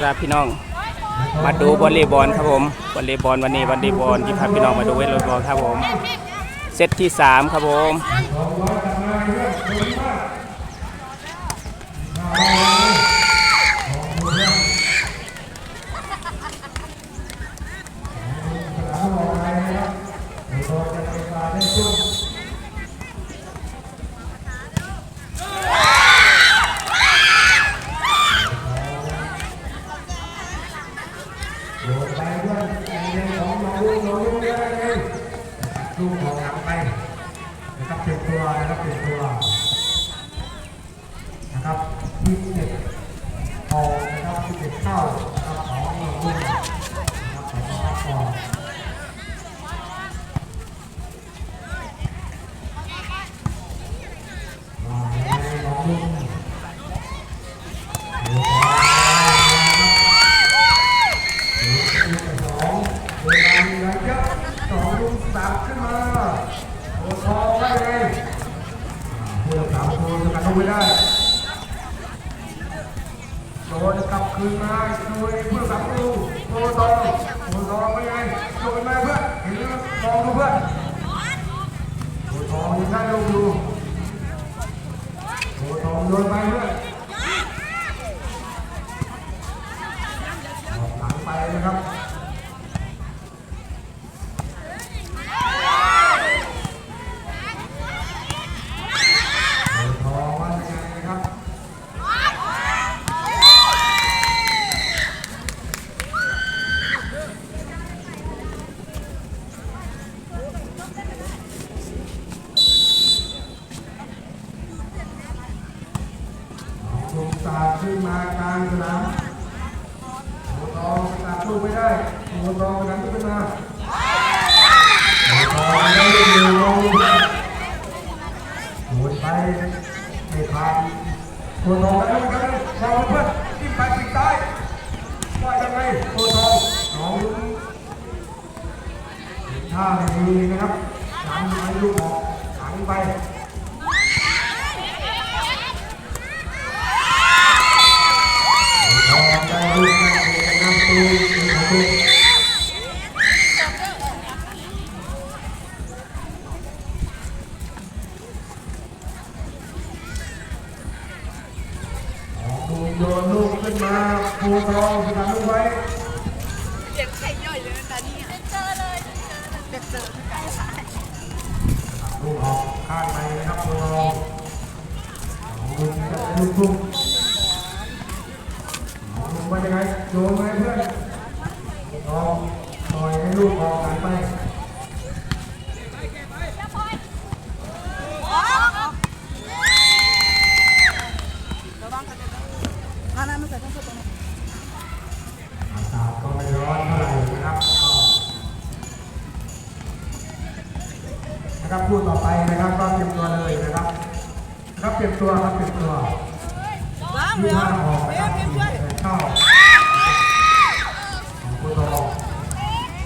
ครับพี่น้อง มาดูบอลเลย์บอลครับผมบอลเลย์บอลวันนี้บอลเลย์บอลที่พาพี่น้องมาดูวอลเวทบอลครับผมเซตที่สามครับผม เปลี่ยนตัวนะครับเปลี่ยนตัวนะครับที่เจ็ดออนะครับที่เจ็ดเข้านะครับของน้องลูกนะครับของน้องพักก่อนมาแล้วน้องลูกเดี๋ยวขอสองเวลามีอะไรเยอะสองลุงสามขึ้นมาโอ้ทองได้เลยเพื่อสามตัวจะกันเอา ไม่ได้โดนกลับคืนมาดูเพื่อสามลูกโอ้ทองโอ้ทองไม่ไงโดนมาเพื่อนเห็นไหมองดูเพื่อนโอ้ทองยังได้ดู ม่ได้หัวทองนั้นขึ้นมาหัวทองได้อยู่หมุนไปไม่ผ่านตัวทองแล้วกันทองเพื่อนจิ้มไปปิดซ้ายว่ายังไงตัวทองน้องลุ้นท่าไม่ดีนะครับหลังไปลูกออกหลังไป โยนลูกขึ้นมาปูทองสกัดลูกไว้เจ็บไข่ย่อยเลยนะตอนนี้เจอเลยเจอเจอไก่ค่ะลูกออกข้างในนะครับปูทองลูกลูก นะครับพูดต่อไปนะครับก็เตรียมตัวเลยนะครับครับเตรียมตัวครับเตรียมตัวว้าวที่เห้าออกเดี๋นะควรับเดี๋ยวช่วยเข้าโพตอง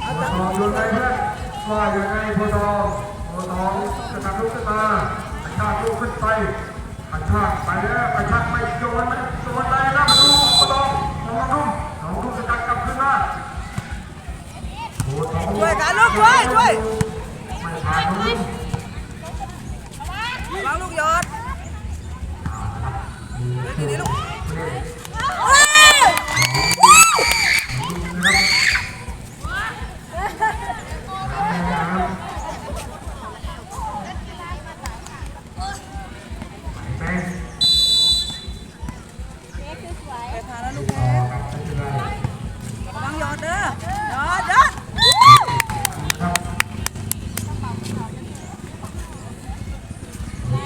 โพตองอยู่ไหนเพื่อนว่าอยู่ไหนโพธิ์ทองโพธิ์ทองกระตับลูกขึ้นมากระชากลูกขึ้นไปกระชากไปแล้วกระชากไม่โยนไหมโยนไปนะมาดูโพธิ์ทองน้องนุ่มน้องนุ่มกระชากกลับขึ้นมาพธิ์ทองช่วยกันลูกช่วยช่วยไม่ผ่านน้องนุ่ม ระวังลูกยอดเดี๋ยวทีนี้ลูก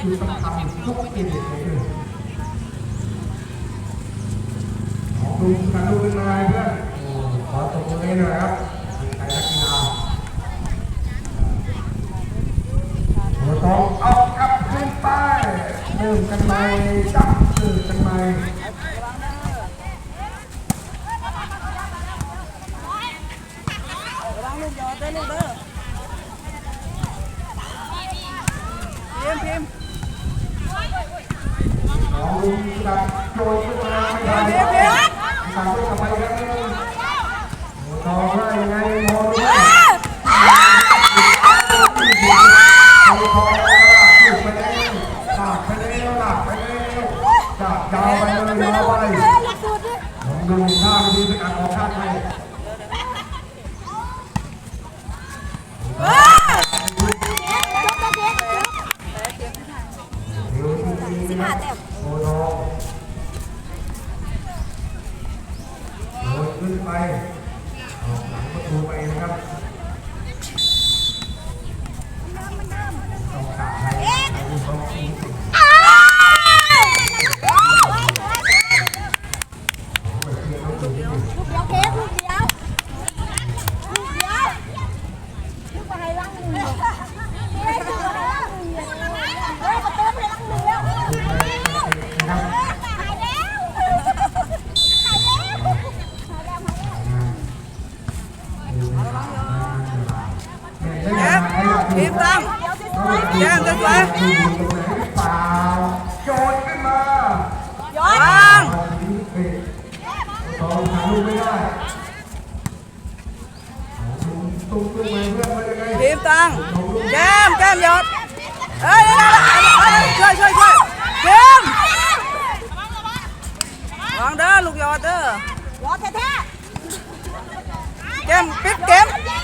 คือต้องทำทุกปีเลยของดูกันดูเป็นอะไรเพื่อนขอตบมือหน่อยครับใครนักกีฬาหัวทองเอากลับขึ้นไปเริ่มกันใหม่จับตื่นกันใหม่ระวังลูกยอดด้อลูกเด้อพิมพ์พิมพ์ของลุงกลับโยนขึ้นมาไม่ทันเพียงตามด้วยกลับไปครับโอ้ทองได้ยังไงมองดูเอาทองแล้วหยุดไปแล้วหลับไปแล้วหลับไปแล้วจับยาวไปเลยยาวไปลอง ดูท่าดีเป็นการออกข้างให้สิบห้าแต้มโอ้ทองโดนขึ้นไปออกหลังประตูไปนะครับต้องขาดให้ให้ลูกเขาคุ้มสิโอ้ยเพื่อนเขาดูดิ ลูกเดียวเค้กลูกเดียวลูกเดียวลูกไปให้รังหนึ่งเฮ้ยลูกไปให้รังหนึ่งเฮ้ยประตูไปให้รังหนึ่งแล้วหายแล้วหายแล้วหายแล้วหายแล้ว เพียงตั้งแก้มจะสวยดูตรงไหนหรือเปล่าโย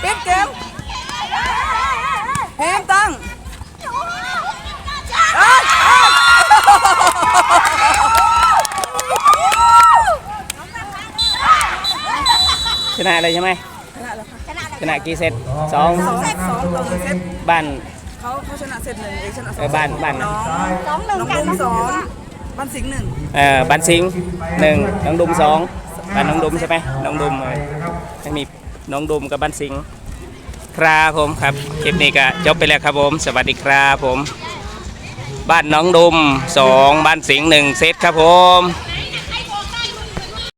ชนะเลยใช่ไหมๆชนะชนะกี่เซตสองสองเซตสองต่อหนึ่งเซตบ้านเขาเขาชนะเซตหนึ่งเองชนะสเอองอบ้านบ้านน้องสองหนึ่งน้องกันดุมสองบ้านสิงห์หนึ่งเอ่อบ้านสิงห์หนึ่งน้องดุมสองบ้านน้องดุมใช่ไหมน้องดุมเออนะครับยังมีน้องดุมกับบ้านสิงห์ครับผมครับคลิปนี้ก็จบไปแล้วครับผม สวัสดีครับผม บ้านน้องดุมสองบ้านสิงห์หนึ่งเซตครับผม